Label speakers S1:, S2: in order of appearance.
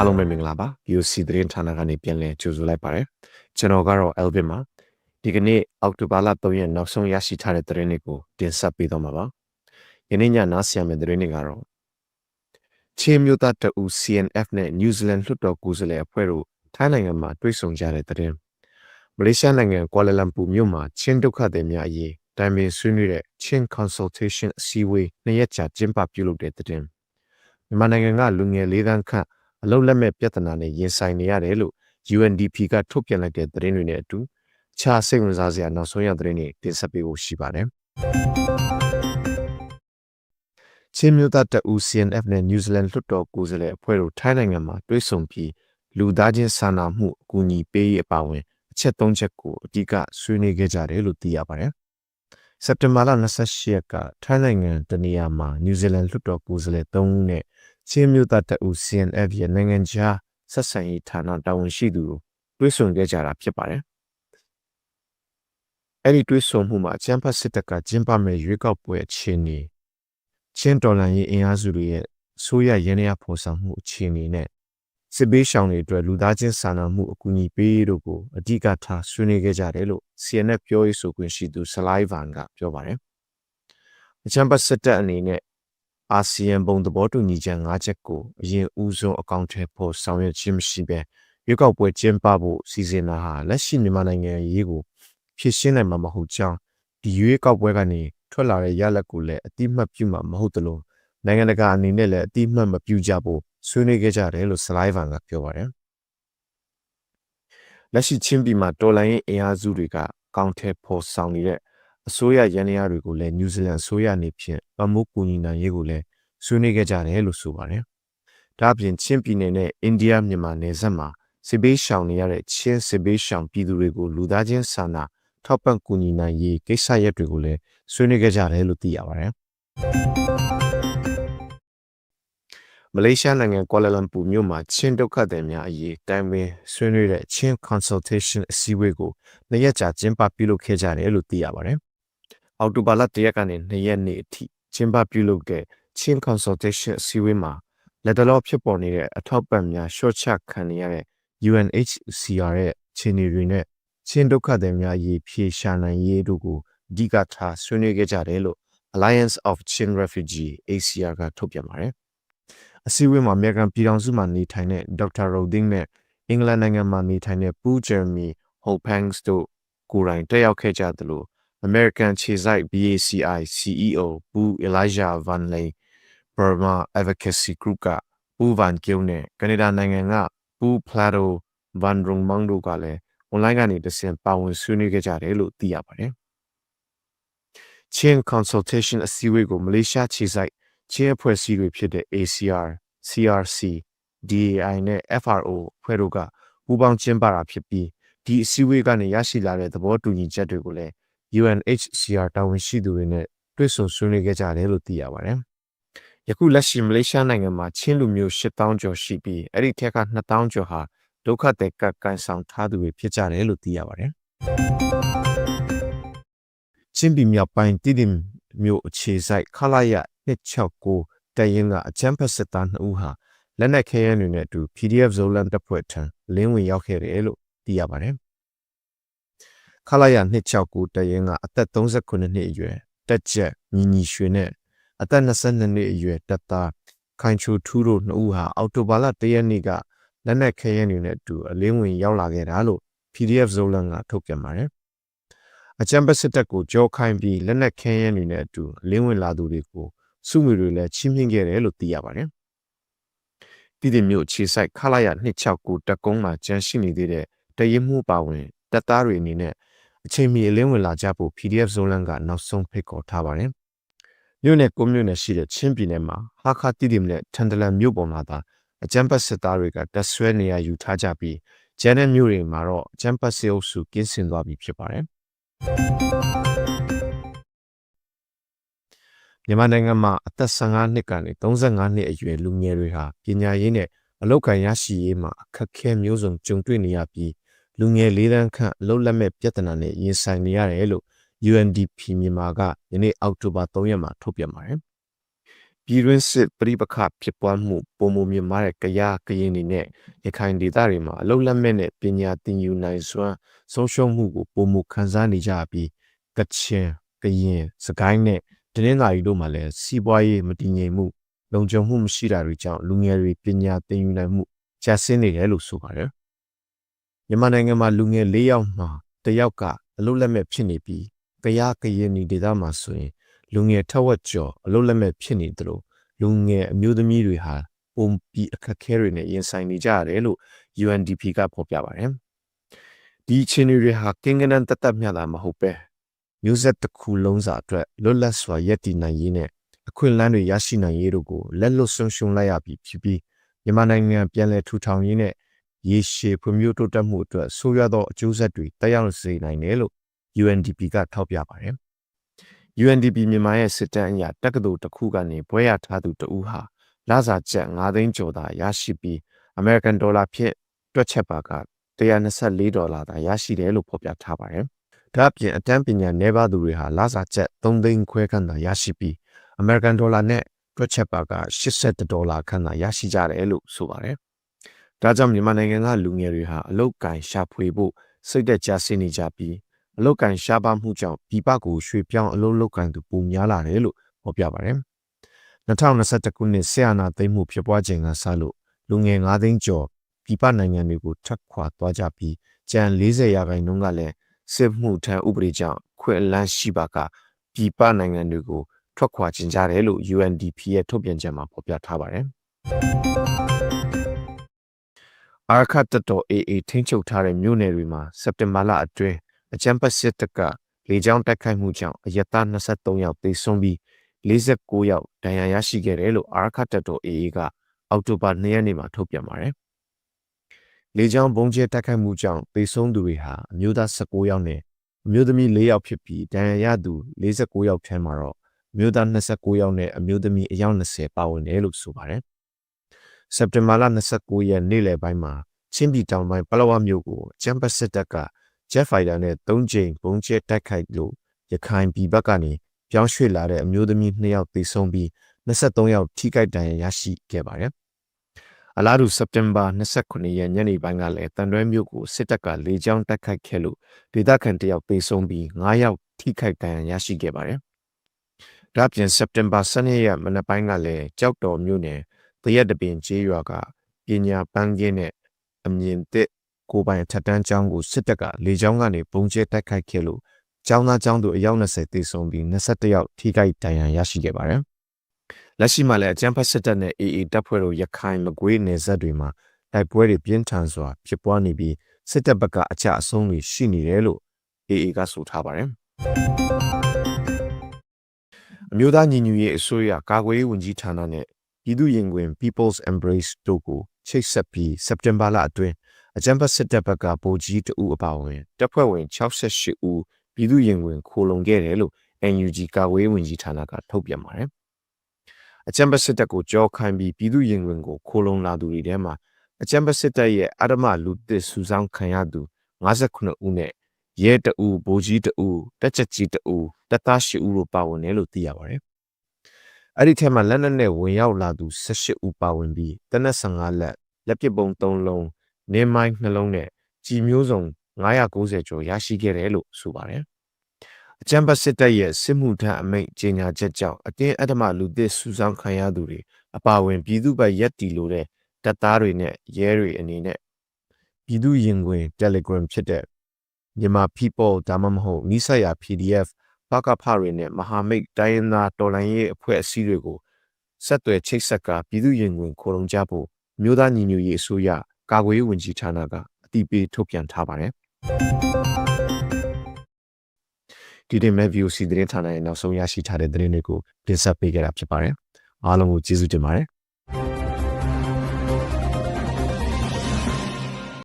S1: အားလုံးပဲမင်္ဂလာပါ VOC သတင်းဌာနကနေပြန်လည်ကြိုဆိုလိုက်ပါတယ်ကျွန်တော်ကတော့ Elvin ပါဒီကနေ့အောက်တိုဘာလ3ရက်နောက်ဆုံးရရှိထားတဲ့သတင်းတွေကိုတင်ဆက်ပေးတော့မှာပါယနေ့ညနားဆင်ရမယ့်သတင်းတွေကတော့ချင်းမျိုးသားတအူ CNF နဲ့ New Zealand လွှတ်တော်ကိုယ်စားလှယ်အဖွဲ့တို့ထိုင်းနိုင်ငံမှာတွေ့ဆုံကြတဲ့သတင်းမလေးရှားနိုင်ငံကွာလာလမ်ပူမြို့မှာချင်းဒုက္ခသည်များအရေးတိုင်ပင်ဆွေးနွေးတဲ့ Chin Consultation အစည်းအဝေးနှစ်ရက်ကြာကျင်းပပြုလုပ်တဲ့သတင်းမြန်မာနိုင်ငံကလူငယ်လေးသန်းခန့် အလုတ်လက်မဲ့ပြဿနာနဲ့ရင်ဆိုင်နေရတယ်လို့ UNDP ကထုတ်ပြန်လိုက်တဲ့သတင်းတွေနဲ့အတူအခြားစိတ်ဝင်စားစရာနောက်ဆုံးရသတင်းတွေတင်ဆက်ပေးဖို့ရှိပါတယ်။ချင်းမျိုးသားတအူ CNF နဲ့ New Zealand လွှတ်တော်ကိုယ်စားလှယ်အဖွဲ့တို့ထိုင်းနိုင်ငံမှာတွေ့ဆုံပြီးလူသားချင်းစာနာမှုအကူအညီပေးရေးအပါအဝင်အချက်၃ချက်ကိုအဓိကဆွေးနွေးခဲ့ကြတယ်လို့သိရပါတယ်။စက်တင်ဘာလ28ရက်ကထိုင်းနိုင်ငံတနေရာမှာ New Zealand လွှတ်တော်ကိုယ်စားလှယ်3ဦးနဲ့ ချင်းမျိုးသားတအူ CNF ရဲ့နိုင်ငံခြားဆက်ဆံရေးဌာနတာဝန်ရှိသူတို့တွေ့ဆုံခဲ့ကြတာဖြစ်ပါတယ်။အဲ့ဒီတွေ့ဆုံမှုမှာချမ်ပတ်စစ်တပ်ကကျင်းပမဲ့ရွေးကောက်ပွဲအခြေအနေချင်းတော်လန်ရေးအင်အားစုတွေရဲ့ဆိုးရရင်းရဖော်ဆောင်မှုအခြေအနေနဲ့စစ်ပေးရှောင်တွေအတွက်လူသားချင်းစာနာမှုအကူအညီပေးတို့ကိုအဓိကထားဆွေးနွေးခဲ့ကြတယ်လို့ CNF ပြောရေးဆိုခွင့်ရှိသူဆလိုင်းဗန်ကပြောပါတယ်။အချမ်ပတ်စစ်တပ်အနေနဲ့ အာဆီယံဘုံသဘောတူညီချက်၅ချက်ကိုအရင်ဦးဆုံးအကောင့်ထဲပေါ်ဆောင်ရွက်ခြင်းမရှိဘဲရွေးကောက်ပွဲကျင်းပဖို့စီစဉ်တာဟာလက်ရှိမြန်မာနိုင်ငံရေးကိုဖြစ်ရှင်းနိုင်မှာမဟုတ်ကြောင်းဒီရွေးကောက်ပွဲကနေထွက်လာတဲ့ရလဒ်ကိုလည်းအတိမတ်ပြုမှာမဟုတ်သလိုနိုင်ငံတကာအနေနဲ့လည်းအတိမတ်မပြုကြဖို့ဆွေးနွေးခဲ့ကြတယ်လို့ဆလိုင်းဗန်ကပြောပါတယ်လက်ရှိချင်းပြည်မှာတော်လိုင်းရင်အင်အားစုတွေကကောင်းထဲပေါ်ဆောင်နေတဲ့ အစိုးရရန်ရာတွေကိုလည်းနယူးဇီလန်အစိုးရအနေဖြင့်ပမိုးကူညီနိုင်ရေးကိုလည်းဆွေးနွေးခဲ့ကြတယ်လို့ဆိုပါတယ်။ဒါ့အပြင်ချင်းပြည်နယ်နဲ့အိန္ဒိယမြန်မာနယ်စပ်မှာစစ်ဘေးရှောင်နေရတဲ့ချင်းစစ်ဘေးရှောင်ပြည်သူတွေကိုလူသားချင်းစာနာထောက်ပံ့ကူညီနိုင်ရေးကိစ္စရပ်တွေကိုလည်းဆွေးနွေးခဲ့ကြတယ်လို့သိရပါတယ်။မလေးရှားနိုင်ငံကွာလာလမ်ပူမြို့မှာချင်းဒုက္ခသည်များအရေးတိုင်ပင်ဆွေးနွေးတဲ့ချင်း consultation အစည်းအဝေးကိုနှစ်ရက်ကြာကျင်းပပြုလုပ်ခဲ့ကြတယ်လို့သိရပါတယ်။ အောက်တိုဘာလ၁ရက်ကနေ၂ရက်နေ့အထိကျင်းပပြုလုပ်တဲ့ချင်း consultation အစည်းအဝေးမှာလက်တလောဖြစ်ပေါ်နေတဲ့အထောက်ပံ့များရှော့ချခံနေရတဲ့ UNHCR ရဲ့ခြေနေတွေနဲ့ချင်းဒုက္ခသည်များရေးဖြေရှာနိုင်ရေးတို့ကိုအဓိကထားဆွေးနွေးခဲ့ကြတယ်လို့ Alliance of Chin Refugee ACR ကထုတ်ပြန်ပါတယ်။အစည်းအဝေးမှာအမေရိကန်ပြည်ထောင်စုမှာနေထိုင်တဲ့ဒေါက်တာရိုဒင်းနဲ့အင်္ဂလန်နိုင်ငံမှာနေထိုင်တဲ့ပူဂျယ်မီဟိုဖန်စ်တို့ကိုယ်တိုင်တက်ရောက်ခဲ့ကြသလို American ခြေစိုက် BACI CEO ပူ Elijah Van Lay Burma Advocacy Group ကပူဗန်ကျုံနဲ့ကနေဒါနိုင်ငံကပူဖလာဒိုဗန်ရုံမောင်တို့ကလည်း online ကနေတဆင့်ပါဝင်ဆွေးနွေးခဲ့ကြတယ်လို့သိရပါတယ်။ Chin Consultation အစည်းအဝေးကိုမလေးရှားခြေစိုက်ချင်းအဖွဲ့အစည်းတွေဖြစ်တဲ့ ACR, CRC, DAI နဲ့ FRO အဖွဲ့တို့ကပူးပေါင်းကျင်းပတာဖြစ်ပြီးဒီအစည်းအဝေးကနေရရှိလာတဲ့သဘောတူညီချက်တွေကိုလည်း UNHCR တာဝန်ရှိသူတွေနဲ့တွေ့ဆုံဆွေးနွေးခဲ့ကြတယ်လို့သိရပါတယ်။ယခုလက်ရှိမလေးရှားနိုင်ငံမှာချင်းလူမျိုး8000ကျော်ရှိပြီးအဲ့ဒီထက်က2000ကျော်ဟာဒုက္ခသည်ကကန်ဆောင်ထားသူတွေဖြစ်ကြတယ်လို့သိရပါတယ်။ချင်းပြည်မြောက်ပိုင်းတည်တည်မြို့အခြေစိုက်ခလာရ169တရင်ကအချမ်းဖက်စစ်သား2ဦးဟာလက်နက်ခဲယမ်းတွေနဲ့အတူ PDF Zolan တပ်ဖွဲ့ထံလင်းဝင်ရောက်ခဲ့တယ်လို့သိရပါတယ်။ ခလာရ269တရင်ကအသက်39နှစ်အရွယ်တက်ချက်ညီညီရွှေနဲ့အသက်22နှစ်အရွယ်တပ်သားခိုင်ချိုထူးတို့နှစ်ဦးဟာအော်တိုဘာလ1ရက်နေ့ကလက်နက်ခဲယမ်းတွေနဲ့အတူအလင်းဝင်ရောက်လာခဲ့တာလို့ PDF Zolan ကထုတ်ပြန်ပါတယ်။အကြံပတ်စစ်တပ်ကိုကြောခိုင်းပြီးလက်နက်ခဲယမ်းတွေနဲ့အတူအလင်းဝင်လာသူတွေကိုစုမှုတွေလည်းချင်းမြင့်ခဲ့တယ်လို့သိရပါတယ်။ပြည်သူမျိုးခြေဆိုင်ခလာရ269တက်ကုန်းမှာကျန်ရှိနေသေးတဲ့တရင်မှုပါဝင်တပ်သားတွေအနေနဲ့ အချိန်မီအလင်းဝင်လာကြဖို့ PDF Zolan ကနောက်ဆုံးဖိတ်ခေါ်ထားပါတယ်။မြို့နယ်ကိုမြို့နယ်ရှိတဲ့ချင်းပြည်နယ်မှာဟာခါတိတိမနဲ့ထန်တလန်မြို့ပေါ်မှာသာအကြမ်းဖက်စစ်သားတွေကတပ်ဆွဲနေရယူထားကြပြီးကျန်တဲ့မြို့တွေမှာတော့အကြမ်းဖက်စစ်အုပ်စုကင်းစင်သွားပြီဖြစ်ပါတယ်။မြန်မာနိုင်ငံမှာအသက်15နှစ်ကနေ35နှစ်အရွယ်လူငယ်တွေဟာပညာရေးနဲ့အလောက်ကန်ရရှိရေးမှာအခက်အခဲမျိုးစုံကြုံတွေ့နေရပြီး လူငယ်လေးတန်းခန့်အလုပ်လက်မဲ့ပြဿနာနဲ့ရင်ဆိုင်နေရတယ်လို့ UNDP မြန်မာကယနေ့အောက်တိုဘာ3ရက်မှာထုတ်ပြန်ပါတယ်။ပြည်တွင်းစစ်ပြိပခဖြစ်ပွားမှုပုံမမြင်မာတဲ့ကြရကရင်တွေနဲ့ရခိုင်ဒေသတွေမှာအလုံးလက်မဲ့နဲ့ပညာသင်ယူနိုင်စွမ်းဆုံးရှုံးမှုကိုပုံမခံစားနေကြပြီးကချင်ကရင်စကိုင်းနဲ့တနင်္သာရီတို့မှာလည်းစီးပွားရေးမတည်ငြိမ်မှုလုံခြုံမှုမရှိတာတွေကြောင့်လူငယ်တွေပညာသင်ယူနိုင်မှုကျဆင်းနေတယ်လို့ဆိုပါတယ် မြန်မာနိုင်ငံမှာလူငယ်၄ယောက်မှာတစ်ယောက်ကအလုံးလက်မဲ့ဖြစ်နေပြီးကြရကရင်ဒီဒေသမှာဆိုရင်လူငယ်ထက်ဝက်ကျော်အလုံးလက်မဲ့ဖြစ်နေတယ်လို့လူငယ်အမျိုးသမီးတွေဟာပုံပြီးအခက်အခဲတွေနဲ့ရင်ဆိုင်နေကြရတယ်လို့ UNDP ကဖော်ပြပါတယ်။ဒီအခြေအနေတွေဟာကင်းကနန်တသက်မျှတာမဟုတ်ပဲမျိုးဆက်တစ်ခုလုံးစာအတွက်လွတ်လပ်စွာရည်တည်နိုင်ရေးနဲ့အခွင့်အလမ်းတွေရရှိနိုင်ရေးတို့ကိုလက်လွတ်ဆုံးရှုံးလိုက်ရပြီဖြစ်ပြီးမြန်မာနိုင်ငံပြန်လည်ထူထောင်ရေးနဲ့ ရေရှည်ဖွံ့ဖြိုးတိုးတက်မှုအတွက်ဆိုးရွားသောအကျိုးဆက်တွေတက်ရောက်စေနိုင်တယ်လို့ UNDP ကထောက်ပြပါတယ်။ UNDP မြန်မာရဲ့စစ်တမ်းအရတက္ကသိုလ်တစ်ခုကနေဘွဲရထားသူတဦးဟာလစာကျပ်9သိန်းကျော်သာရရှိပြီး American Dollar ဖြင့်တွက်ချက်ပါက124ဒေါ်လာသာရရှိတယ်လို့ဖော်ပြထားပါတယ်။ဒါ့အပြင်အတန်းပညာနယ်ပါသူတွေဟာလစာကျပ်3သိန်းခွဲခန့်သာရရှိပြီး American Dollar နဲ့တွက်ချက်ပါက80ဒေါ်လာခန့်သာရရှိကြတယ်လို့ဆိုပါတယ်။ ဒါကြောင့်မြန်မာနိုင်ငံကလူငယ်တွေဟာအလုတ်ကင်ရှာဖွေဖို့စိတ်သက်ကြဆင်းနေကြပြီးအလုတ်ကန်ရှားပါမှုကြောင့်ပြည်ပကိုရွှေ့ပြောင်းအလုပ်လုပ်ကန်သူပိုများလာတယ်လို့ဖော်ပြပါတယ်။2021ခုနှစ်ဆီယနာသိမ်းမှုဖြစ်ပွားချိန်ကစလို့လူငယ်9သိန်းကျော်ပြည်ပနိုင်ငံတွေကိုထပ်ခွာသွားကြပြီးကျန်40ရာခိုင်နှုန်းကလည်းစစ်မှုထမ်းဥပဒေကြောင့်ခွင့်အလန်းရှိပါကပြည်ပနိုင်ငံတွေကိုထွက်ခွာခြင်းကြတယ်လို့ UNDP ရဲ့ထုတ်ပြန်ချက်မှာဖော်ပြထားပါတယ်။ အာခတ်တတော် AA ထိန်းချုပ်ထားတဲ့မြို့နယ်တွေမှာစက်တင်ဘာလအတွင်းအကြမ်းဖက်စစ်တပ်ကလေကြောင်းတိုက်ခိုက်မှုကြောင့်အယက်သား23ယောက်သေဆုံးပြီး49ယောက်ဒဏ်ရာရရှိခဲ့တယ်လို့အာရခတ်တပ်တော် AA ကအောက်တိုဘာ2ရက်နေ့မှာထုတ်ပြန်ပါတယ်။လေကြောင်းဘုံကျဲတိုက်ခိုက်မှုကြောင့်သေဆုံးသူတွေဟာအမျိုးသား19ယောက်နဲ့အမျိုးသမီး4ယောက်ဖြစ်ပြီးဒဏ်ရာရသူ49ယောက်ထဲမှာတော့အမျိုးသား29ယောက်နဲ့အမျိုးသမီးအယောက်20ပါဝင်တယ်လို့ဆိုပါတယ်။ စက်တင်ဘာလ29ရက်နေ့လယ်ပိုင်းမှာချင်းပြည်တောင်ပိုင်းပလောဝမြို့ကိုချမ်ပတ်စစ်တပ်က Jet Fighter နဲ့၃ကြိမ်ပုံကျဲတိုက်ခိုက်လို့ရခိုင်ပြည်ဘက်ကနေပြောင်းရွှေ့လာတဲ့အမျိုးသမီး2ယောက်သေဆုံးပြီး23ယောက်ထိခိုက်ဒဏ်ရာရရှိခဲ့ပါတယ်။အလားတူစက်တင်ဘာ29ရက်ညနေပိုင်းကလည်းတန်တွဲမြို့ကိုစစ်တပ်ကလေကြောင်းတိုက်ခိုက်ခဲ့လို့ဒေသခံတယောက်သေဆုံးပြီး9ယောက်ထိခိုက်ဒဏ်ရာရရှိခဲ့ပါတယ်။ဒါ့အပြင်စက်တင်ဘာ12ရက်မနက်ပိုင်းကလည်းကြောက်တော်မြို့နယ် တရက်တပင်ကျေးရွာကပညာပန်းကင်းနဲ့အမြင့်တစ်ကိုပိုင်ထက်တန်းကျောင်းကိုစစ်တပ်ကလေကြောင်းကနေပုံကျဲတိုက်ခိုက်ခဲ့လို့ကျောင်းသားကျောင်းသူအယောက်20သေဆုံးပြီး21ယောက်ထိခိုက်ဒဏ်ရာရရှိခဲ့ပါတယ်။လက်ရှိမှာလည်းအကြမ်းဖက်စစ်တပ်နဲ့ AA တပ်ဖွဲ့တို့ရခိုင်မကွေးနယ်စပ်တွေမှာတိုက်ပွဲတွေပြင်းထန်စွာဖြစ်ပွားနေပြီးစစ်တပ်ဘက်ကအကြအဆုံးတွေရှိနေတယ်လို့ AA ကဆိုထားပါတယ်။အမျိုးသားညီညွတ်ရေးအစိုးရကာကွယ်ရေးဝန်ကြီးဌာနနဲ့ ပြည်သူ့ရင်ခွင် People's Embrace တို့ကိုချိတ်ဆက်ပြီးစက်တင်ဘာလအတွင်းအကြံဖတ်စစ်တပ်ဘက်ကဗိုလ်ကြီးတဦးအပါအဝင်တပ်ဖွဲ့ဝင်68ဦးပြည်သူ့ရင်ဝင်ခိုလုံခဲ့တယ်လို့ NUG ကာကွယ်ဝင်ကြီးဌာနကထုတ်ပြန်ပါတယ်။အကြံဖတ်စစ်တပ်ကိုကြောခိုင်းပြီးပြည်သူ့ရင်ဝင်ကိုခိုလုံလာသူတွေထဲမှာအကြံဖတ်စစ်တပ်ရဲ့အဓမ္မလူသစ်စုဆောင်းခံရသူ59ဦးနဲ့ရဲတအူဗိုလ်ကြီးတအူတက်ချက်ကြီးတအူတပ်သား8ဦးတို့ပါဝင်တယ်လို့သိရပါတယ်။ အဲ့ဒီထဲမှာလက်နက်နဲ့ဝင်ရောက်လာသူ18ဦးပါဝင်ပြီးတနက်15လက်လက်ပစ်ပုံ3လုံးနေမိုင်းနှလုံးနဲ့ကြည်မျိုးစုံ990ကျော်ရရှိခဲ့တယ်လို့ဆိုပါတယ်။အကြံပတ်စစ်တပ်ရဲ့စစ်မှုထမ်းအမိန့်ကြေညာချက်ကြောင့်အတင်းအဓမ္မလူသစ်စုဆောင်းခံရသူတွေအပါအဝင်ပြည်သူ့ဘက်ရက်တီလိုတဲ့တပ်သားတွေနဲ့ရဲတွေအနေနဲ့ပြည်သူရင်ခွင် Telegram ဖြစ်တဲ့မြန်မာ People ဒါမှမဟုတ်နိစရာ PDF ဘကဖတွေနဲ့မဟာမိတ်တိုင်းရင်းသားတော်လှန်ရေးအဖွဲ့အစည်းတွေကိုဆက်သွယ်ချိတ်ဆက်ကပြည်သူရင်ခွင်ခိုလုံကြဖို့မြို့သားညီညွတ်ရေးအစိုးရကာကွယ်ရေးဝန်ကြီးဌာနကအတိပေးထုတ်ပြန်ထားပါတယ်ဒီတင်မဲ့ VOC သတင်းဌာနရဲ့နောက်ဆုံးရရှိထားတဲ့သတင်းတွေကိုတင်ဆက်ပေးခဲ့တာဖြစ်ပါတယ်အားလုံးကိုကျေးဇူးတင်ပါတယ်